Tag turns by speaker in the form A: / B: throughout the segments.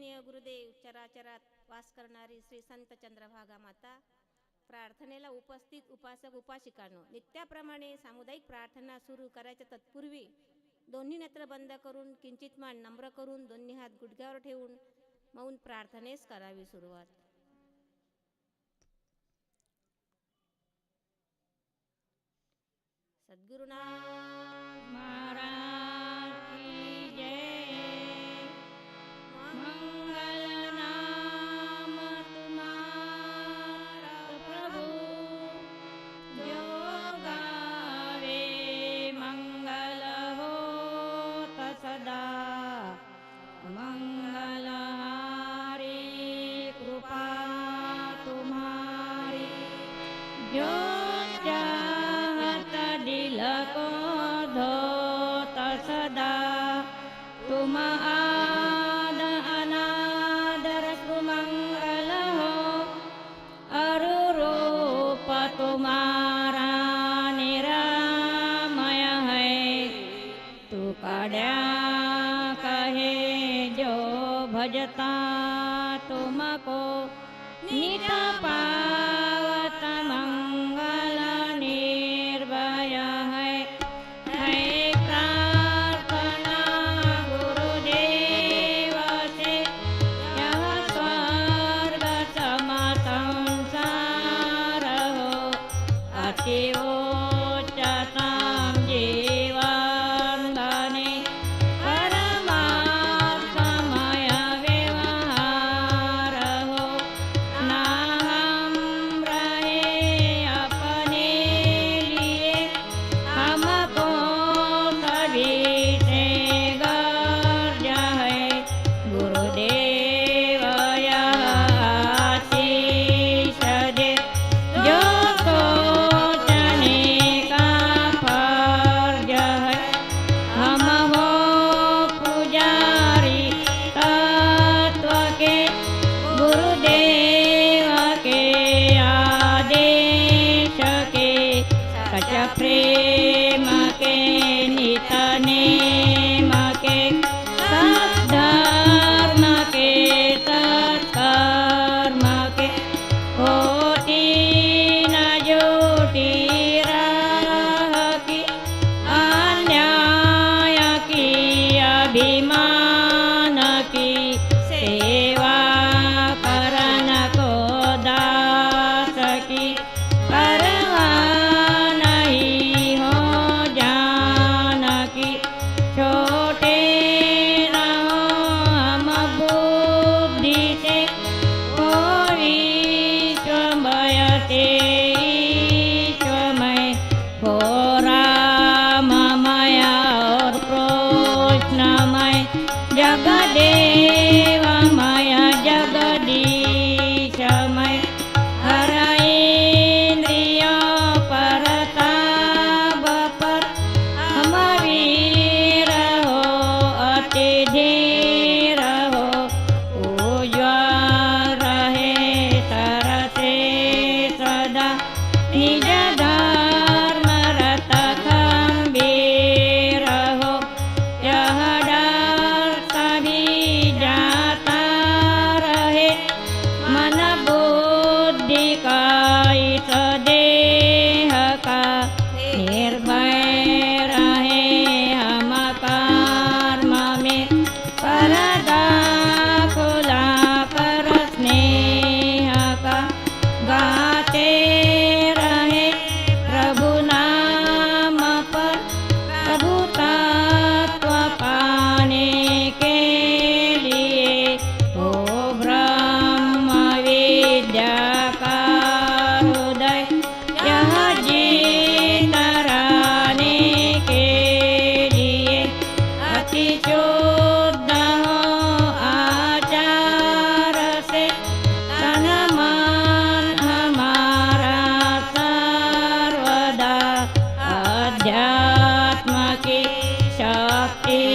A: पूजनीय गुरुदेव चराचरात वास करणारी श्री संत चंद्रभागा माता प्रार्थनेला उपस्थित उपासक उपासिकांनो नित्याप्रमाणे सामुदायिक प्रार्थना सुरू करायच्या तत्पूर्वी दोन्ही नेत्र बंद करून किंचित मान नम्र करून दोन्ही हात गुडघ्यावर ठेवून मौन प्रार्थनेस करावी सुरुवात. सद्गुरुनाथ
B: Yeah.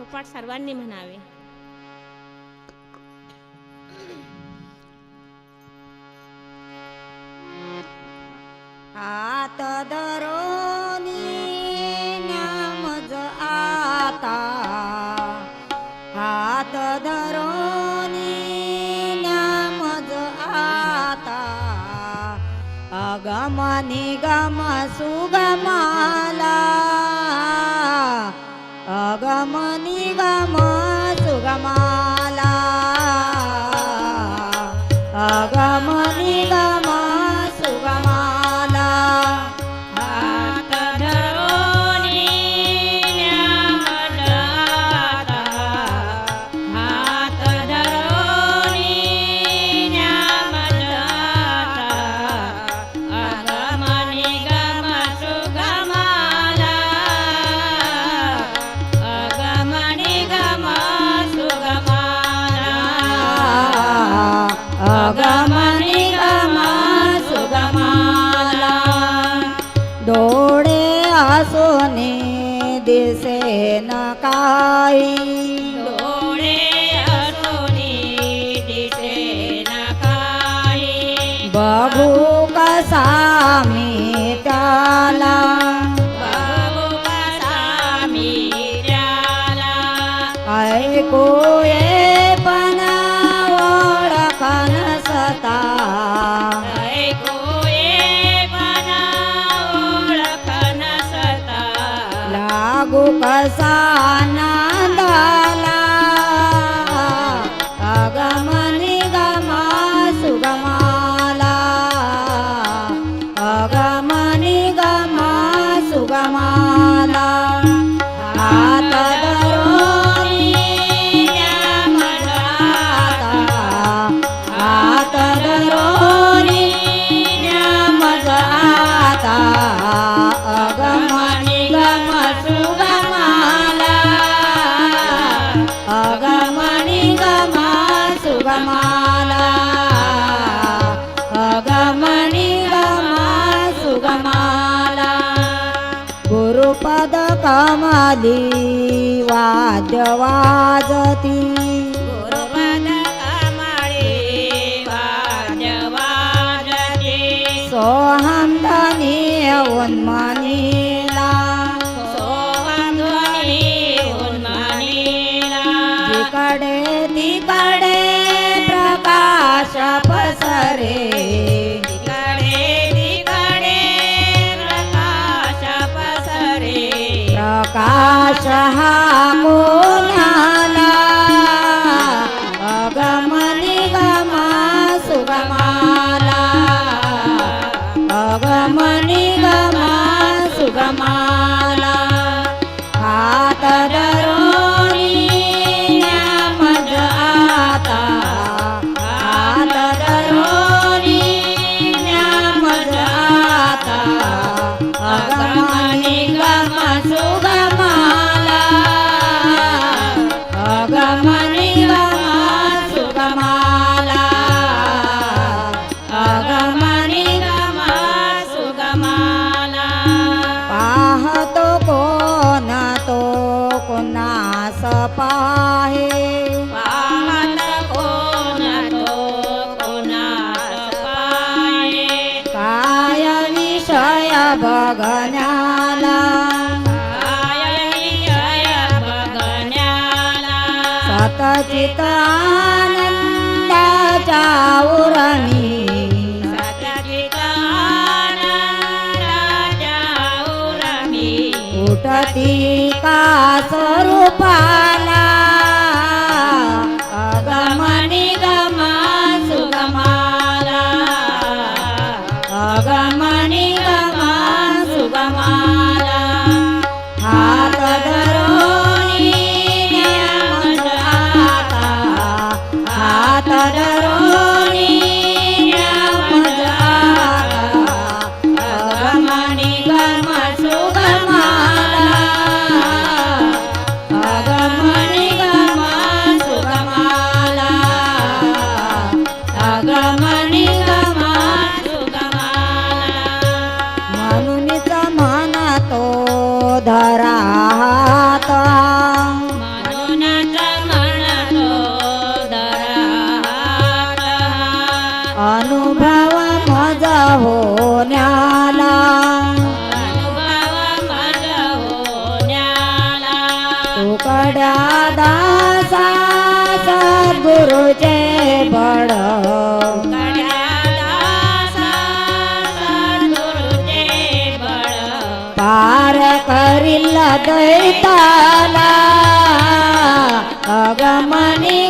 C: ઠોપાટ સારવારને મનાવે.
B: હાથ દરો નામ
C: આતા. હાથ દરો
B: નામ જ આતા. અગમ નિગમ સુગમાલા गमनि गमा सुगमाला
D: દીવા
B: જવા Ah. तुझे बळ. पार करील दैताला अगमनी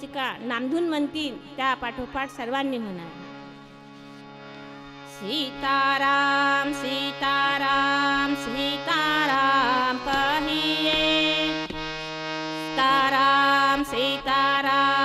C: वाचिका नामधून म्हणतील त्या पाठोपाठ सर्वांनी म्हणाल सीताराम सीताराम सीताराम पहिये सीताराम सीताराम.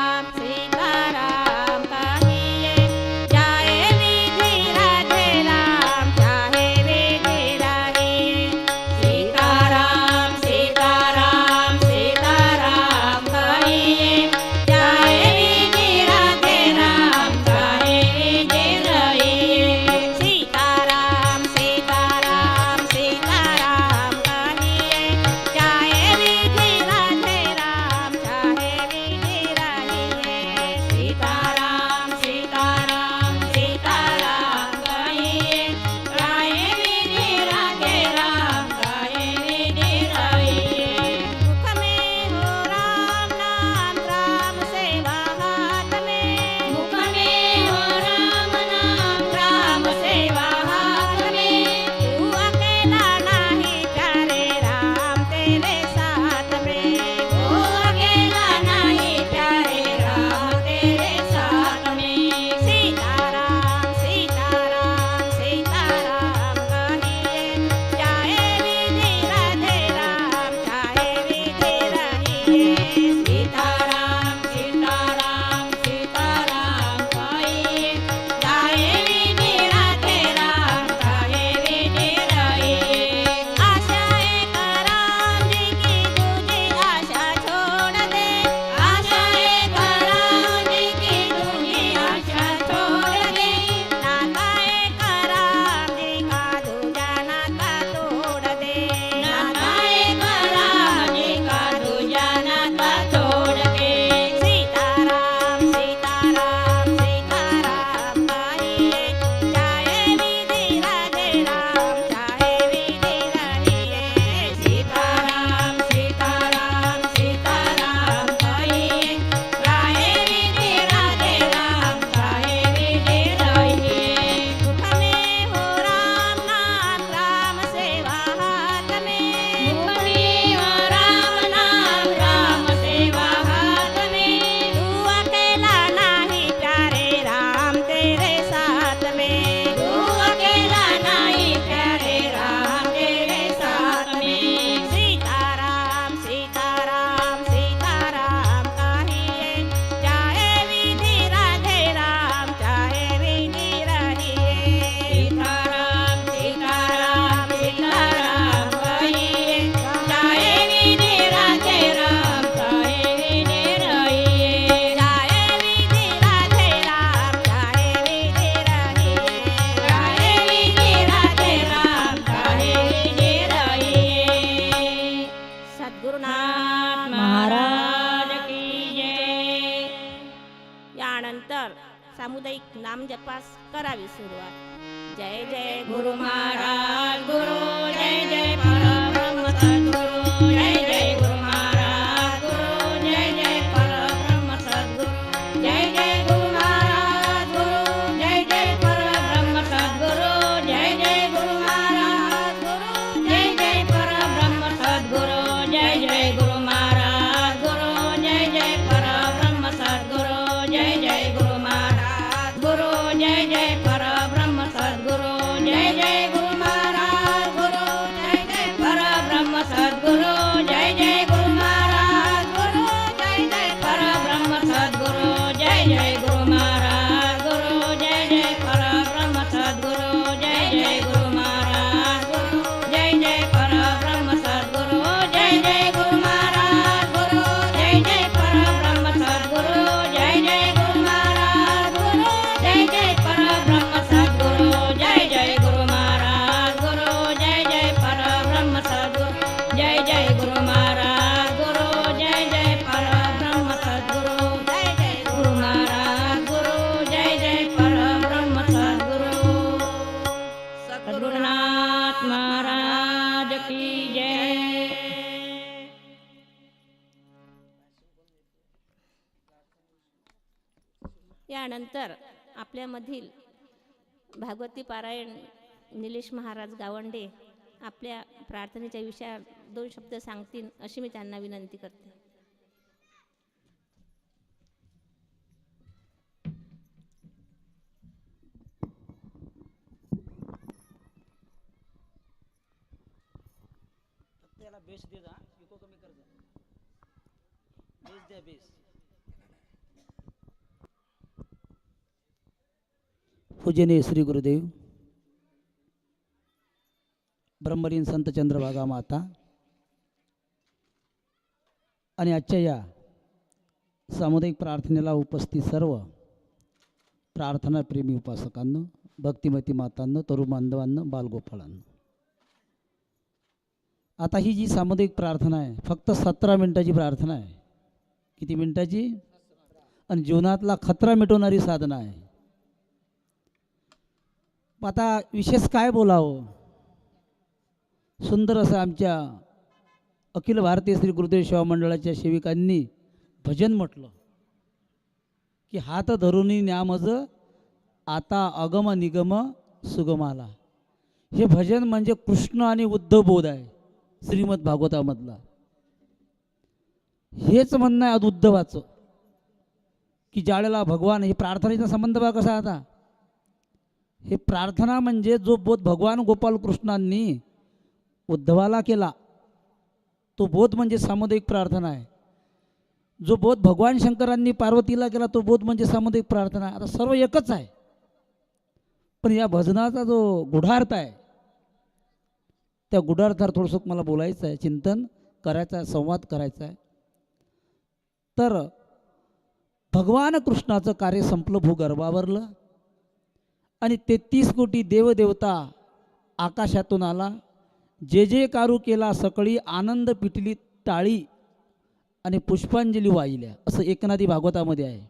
A: जय
C: की जय।
A: यानंतर आपल्यामधील भागवती पारायण निलेश महाराज गावंडे आपल्या प्रार्थनेच्या विषयावर दोन शब्द सांगतील अशी मी त्यांना विनंती करते.
E: बेस दे जा इको कमी कर जा बेस द्या बेस पूजनीय श्री गुरुदेव ब्रह्मलीन संत चंद्रभागा माता आणि आजच्या या सामुदायिक प्रार्थनेला उपस्थित सर्व प्रार्थनाप्रेमी उपासकांनो भक्तिमती मातांनो तरुण बांधवांना बालगोपाळांना. आता ही जी सामुदायिक प्रार्थना आहे फक्त सतरा मिनटाची प्रार्थना आहे. किती मिनटाची? आणि जीवनातला खतरा मिटवणारी साधना आहे. आता विशेष काय बोलावं? सुंदर असं आमच्या अखिल भारतीय श्री गुरुदेव सेवा मंडळाच्या सेविकांनी भजन म्हटलं. की हात धरूनही न्यामज आता अगम निगम सुगमाला. हे भजन म्हणजे कृष्ण आणि उद्धव बोध आहे. श्रीमद भागवतामधला. हेच म्हणणं आहे आज उद्धवाचं. की ज्यावेळेला भगवान हे प्रार्थनेचा संबंध बघा कसा आता. हे प्रार्थना म्हणजे जो बोध भगवान गोपाल कृष्णांनी उद्धवाला केला तो बोध म्हणजे सामुदायिक प्रार्थना आहे. जो बोध भगवान शंकरांनी पार्वतीला केला तो बोध म्हणजे सामुदायिक प्रार्थना आता सर्व एकच आहे. पण या भजनाचा जो गुढार्थ आहे त्या गुढार्थावर थोडंसं मला बोलायचं आहे चिंतन करायचं आहे संवाद करायचा आहे. तर भगवान कृष्णाचं कार्य संपलं भूगर्भावरलं आणि तेहतीस कोटी देवदेवता आकाशातून आला. जे जे कारू केला सकळी आनंद पिटली टाळी आणि पुष्पांजली वाहिल्या असं एकनाथी भागवतामध्ये आहे.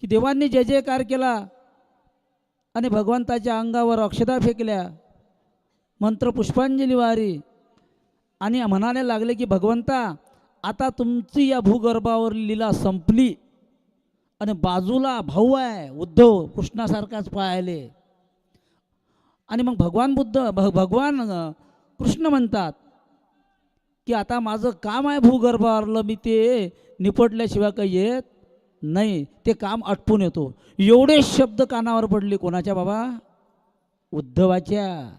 E: की देवांनी जय जयकार केला आणि भगवंताच्या अंगावर अक्षता फेकल्या. मंत्र पुष्पांजली वारी. आणि म्हणायला लागले की भगवंता आता तुमची या भूगर्भावर लीला संपली. आणि बाजूला भाऊ आहे उद्धव कृष्णासारखाच पाहिले. आणि मग भगवान बुद्ध भ भगवान कृष्ण म्हणतात की आता माझं काम आहे भूगर्भावरलं मी ते निपटल्याशिवाय काही येत नाही ते काम आटपून येतो. एवढे शब्द कानावर पडले कोणाच्या बाबा? उद्धवाच्या.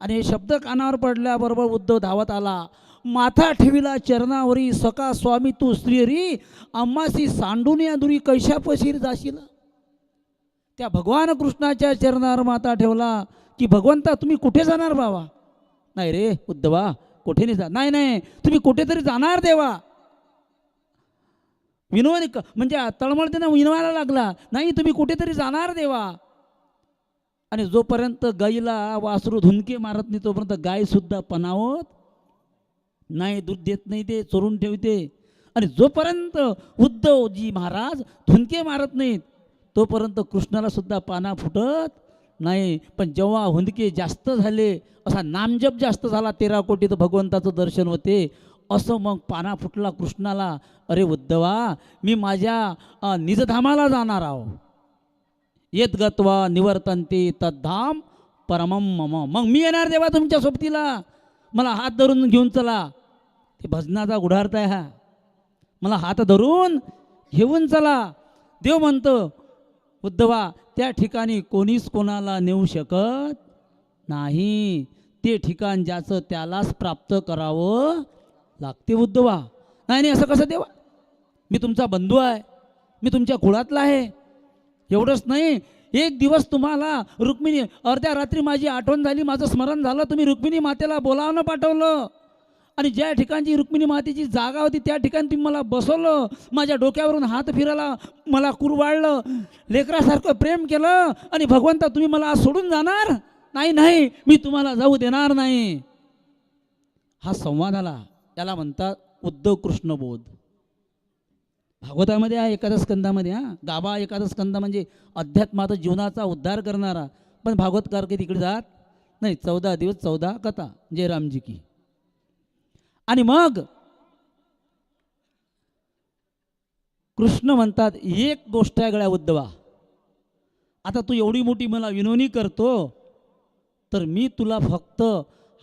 E: आणि हे शब्द कानावर पडल्याबरोबर उद्धव धावत आला. माथा ठेविला चरणावरी सका स्वामी तू स्त्रीरी अम्मासी सांडून या दुरी कैशापशीर जाशील. त्या भगवान कृष्णाच्या चरणावर माता ठेवला की भगवंता तुम्ही कुठे जाणार बाबा? नाही रे उद्धवा कुठे नाही जा नाही नाही तुम्ही कुठेतरी जाणार देवा. विनोद म्हणजे तळमळतेनं विनवायला लागला. नाही तुम्ही कुठेतरी जाणार देवा. आणि जोपर्यंत गाईला वासरू धुनके मारत नाही तोपर्यंत गायसुद्धा पणावत नाही दूध देत नाही ते चोरून ठेवते. आणि जोपर्यंत उद्धवजी महाराज धुनके मारत नाहीत तोपर्यंत कृष्णाला सुद्धा पाना फुटत नाही. पण जेव्हा हुंदके जास्त झाले असा नामजप जास्त झाला तेरा कोटी तर भगवंताचं दर्शन होते. असं मग पाना फुटला कृष्णाला अरे उद्धवा मी माझ्या निजधामाला जाणार आहो. येत गत्वा निवर्तनते तद्धाम परमम मम. मग मी येणार देवा तुमच्या सोबतीला. मला हात धरून घेऊन चला. ते भजनाचा गुढार्थ आहे हा. मला हात धरून घेऊन चला. देव म्हणतो उद्धवा त्या ठिकाणी कोणीच कोणाला नेऊ शकत नाही. ते ठिकाण ज्याचं त्यालाच प्राप्त करावं लागते उद्धवा नाही नाही असं कसं देवा? मी तुमचा बंधू आहे. मी तुमच्या कुळातला आहे. एवढंच नाही एक दिवस तुम्हाला रुक्मिणी अर्ध्या रात्री माझी आठवण झाली माझं स्मरण झालं तुम्ही रुक्मिणी मातेला बोलावणं पाठवलं. आणि ज्या ठिकाणची रुक्मिणी मातेची जागा होती त्या ठिकाणी तुम्ही मला बसवलं. माझ्या डोक्यावरून हात फिरायला मला कुरवाळलं. लेकरासारखं प्रेम केलं आणि भगवंता तुम्ही मला आज सोडून जाणार? नाही नाही मी तुम्हाला जाऊ देणार नाही. हा संवाद आला. त्याला म्हणतात उद्धव कृष्णबोध. भागवतामध्ये हा एखाद्या स्कंदामध्ये हा? गाभा एखादा स्कंद म्हणजे अध्यात्माचा जीवनाचा उद्धार करणारा. पण भागवतकार की तिकडे जात नाही. चौदा दिवस चौदा कथा जयरामजी की. आणि मग कृष्ण म्हणतात एक गोष्ट आहे गळ्या उद्धवा. आता तू एवढी मोठी मला विनवणी करतो तर मी तुला फक्त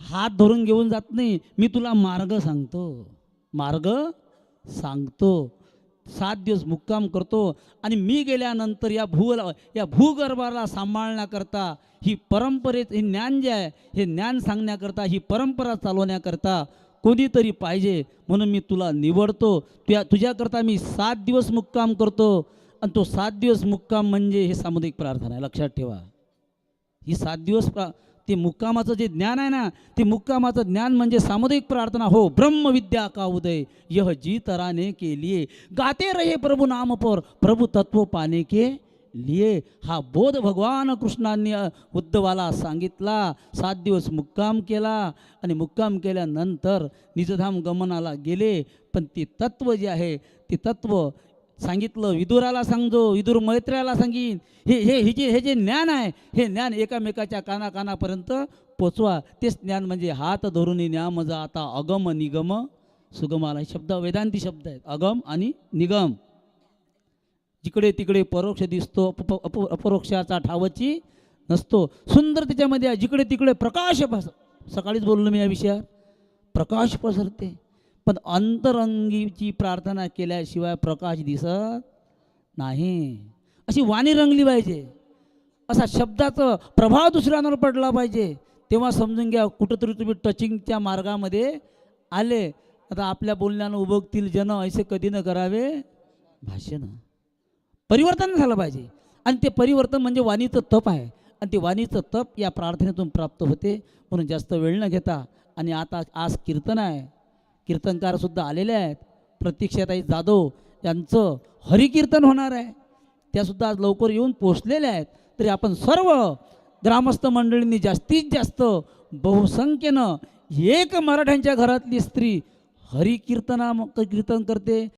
E: हात धरून घेऊन जात नाही. मी तुला मार्ग सांगतो. मार्ग सांगतो. सात दिवस मुक्काम करतो आणि मी गेल्यानंतर या भू या भूगर्भाला सांभाळण्याकरता ही परंपरेत हे ज्ञान जे आहे हे ज्ञान सांगण्याकरता ही परंपरा चालवण्याकरता कोणीतरी पाहिजे म्हणून मी तुला निवडतो. तुया तुझ्याकरता मी सात दिवस मुक्काम करतो आणि तो सात दिवस मुक्काम म्हणजे हे सामुदायिक प्रार्थना आहे. लक्षात ठेवा. ही सात दिवस प्रा ते मुक्कामाचं जे ज्ञान आहे ना ते मुक्कामाचं ज्ञान म्हणजे सामुदायिक प्रार्थना. हो ब्रह्मविद्या का उदय? यह जी तराने के लिए. गाते रहे प्रभु नाम पर प्रभु तत्व पाने के लिए. हा बोध भगवान कृष्णांनी उद्धवाला सांगितला. सात दिवस मुक्काम केला आणि मुक्काम केल्यानंतर निजधाम गमनाला गेले. पण ते तत्व जे आहे ते तत्व सांगितलं विदुराला सांगतो विदुर मैत्र्याला सांगीन. हे हे हे जे हे जे ज्ञान आहे हे ज्ञान एकामेकाच्या कानाकानापर्यंत पोचवा. तेच ज्ञान म्हणजे हात धरून न्याम आता अगम निगम. सुगमाला शब्द वेदांती शब्द आहेत. अगम आणि निगम. जिकडे तिकडे परोक्ष दिसतो अप अप अपरोक्षाचा ठावची नसतो. सुंदर त्याच्यामध्ये जिकडे तिकडे प्रकाश पस सकाळीच बोललो मी या विषयावर प्रकाश पसरते. पण अंतरंगीची प्रार्थना केल्याशिवाय प्रकाश दिसत नाही. अशी वाणी रंगली पाहिजे. असा शब्दाचा प्रभाव दुसऱ्यांवर पडला पाहिजे. तेव्हा समजून घ्या कुठंतरी तुम्ही टचिंगच्या मार्गामध्ये आले. आता आपल्या बोलण्यानं उभगतील जन असे कधी न करावे? भाषण परिवर्तन झालं पाहिजे. आणि ते परिवर्तन म्हणजे वाणीचं तप आहे. आणि ते वाणीचं तप या प्रार्थनेतून प्राप्त होते. म्हणून जास्त वेळ न घेता. आणि आता आज कीर्तन आहे. कीर्तनकारसुद्धा आलेले आहेत. प्रतीक्षाताई जाधव यांचं हरिकीर्तन होणार आहे. त्यासुद्धा आज लवकर येऊन पोचलेल्या आहेत. तरी आपण सर्व ग्रामस्थ मंडळींनी जास्तीत जास्त बहुसंख्येनं एक मराठ्यांच्या घरातली स्त्री हरिकीर्तना कीर्तन करते.